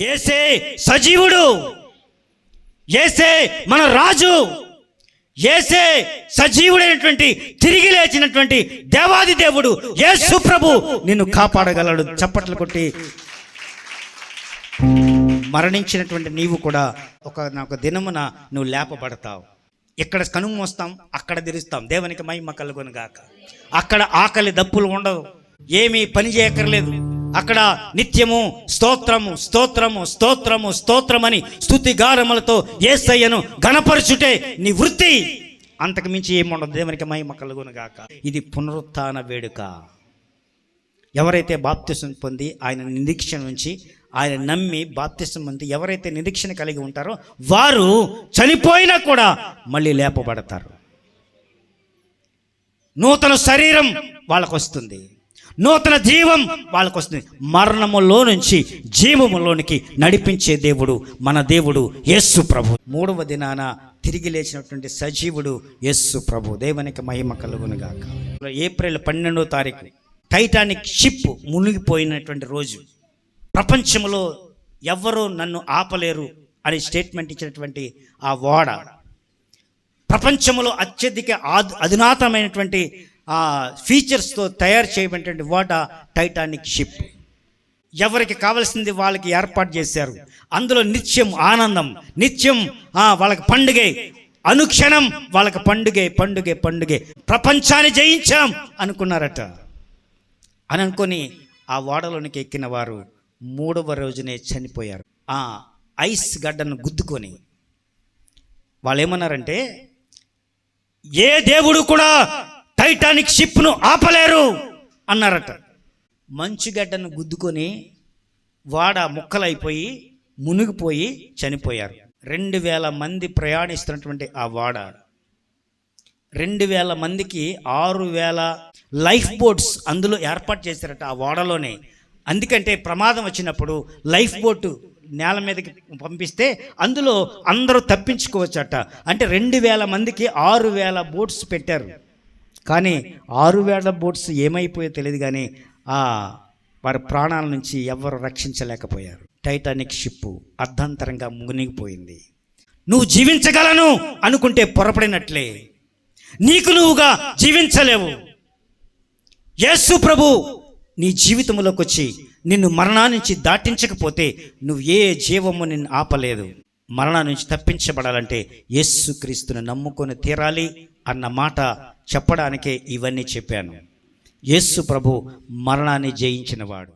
ఏసే సజీవుడు. ఏసే మన రాజు. ఏసే సజీవుడైనటువంటి తిరిగి లేచినటువంటి దేవాది దేవుడు ఏ సుప్రభు నిన్ను కాపాడగలడు. చప్పట్లు కొట్టి. మరణించినటువంటి నీవు కూడా ఒక ఒక దినమున నువ్వు లేపబడతావు. ఇక్కడ కనుము మోస్తాం అక్కడ తెరుస్తాం. దేవునికి మహిమ కలుగును గాక అక్కడ ఆకలి దప్పులు ఉండవు. ఏమీ పని చేయక్కర్లేదు. అక్కడ నిత్యము స్తోత్రము స్తోత్రము స్తోత్రము స్తోత్రమని స్తుతి గారములతో ఏసయ్యను గణపరచుటే నీ వృత్తి. అంతకు మించి ఏముండదు దేవునికి మహిమ కలుగును గాక ఇది పునరుత్న వేడుక. ఎవరైతే బాప్తిసం పొంది ఆయన నిరీక్షణ నుంచి ఆయన నమ్మి బాప్తిసం పొంది ఎవరైతే నిరీక్షణ కలిగి ఉంటారో వారు చనిపోయినా కూడా మళ్ళీ లేపబడతారు. నూతన శరీరం వాళ్ళకు వస్తుంది నూతన జీవం వాళ్ళకు వస్తుంది మరణములో నుంచి జీవములోనికి నడిపించే దేవుడు మన దేవుడు యస్సు ప్రభు. మూడవ దినాన తిరిగి లేచినటువంటి సజీవుడు యేస్సు ప్రభు. దేవునికి మహిమ కలుగునుగాక ఏప్రిల్ పన్నెండో తారీఖు టైటానిక్ షిప్ మునిగిపోయినటువంటి రోజు. ప్రపంచంలో ఎవ్వరూ నన్ను ఆపలేరు అని స్టేట్మెంట్ ఇచ్చినటువంటి ఆ ఓడ. ప్రపంచంలో అత్యధిక ఆధు అధునాతమైనటువంటి ఆ ఫీచర్స్తో తయారు చేయబడినటువంటి ఓడ టైటానిక్ షిప్. ఎవరికి కావలసింది వాళ్ళకి ఏర్పాటు చేశారు. అందులో నిత్యం ఆనందం నిత్యం వాళ్ళకి పండుగే అనుక్షణం వాళ్ళకి పండుగే పండుగే పండుగే. ప్రపంచాన్ని జయించాం అనుకున్నారట. అని అనుకొని ఆ ఓడలోనికి ఎక్కిన వారు మూడవ రోజునే చనిపోయారు. ఆ ఐస్ గడ్డను గుద్దుకొని వాళ్ళు ఏమన్నారంటే ఏ దేవుడు కూడా టైటానిక్ షిప్ను ఆపలేరు అన్నారట. మంచుగడ్డను గుద్దుకొని వాడ ముక్కలైపోయి మునిగిపోయి చనిపోయారు. రెండు వేల మంది ప్రయాణిస్తున్నటువంటి ఆ వాడ రెండు వేల మందికి ఆరు వేల లైఫ్ బోట్స్ అందులో ఏర్పాటు చేశారట ఆ ఓడలోనే అందుకంటే ప్రమాదం వచ్చినప్పుడు లైఫ్ బోటు నేల మీదకి పంపిస్తే అందులో అందరూ తప్పించుకోవచ్చట. అంటే రెండు వేల మందికి ఆరు వేల బోట్స్ పెట్టారు. కానీ ఆరు వేల బోట్స్ ఏమైపోయో తెలియదు కానీ ఆ వారి ప్రాణాల నుంచి ఎవరు రక్షించలేకపోయారు. టైటానిక్ షిప్ అర్ధంతరంగా మునిగిపోయింది. నువ్వు జీవించగలను అనుకుంటే పొరపడినట్లే. నీకు నువ్వుగా జీవించలేవు. యేసు ప్రభు నీ జీవితంలోకి వచ్చి నిన్ను మరణాన్నించి దాటించకపోతే నువ్వు ఏ జీవము నిన్ను ఆపలేదు. మరణం నుంచి తప్పించబడాలంటే యేసుక్రీస్తుని నమ్ముకొని తీరాలి అన్న మాట చెప్పడానికే ఇవన్నీ చెప్పాను. యేసు ప్రభు మరణాన్ని జయించినవాడు.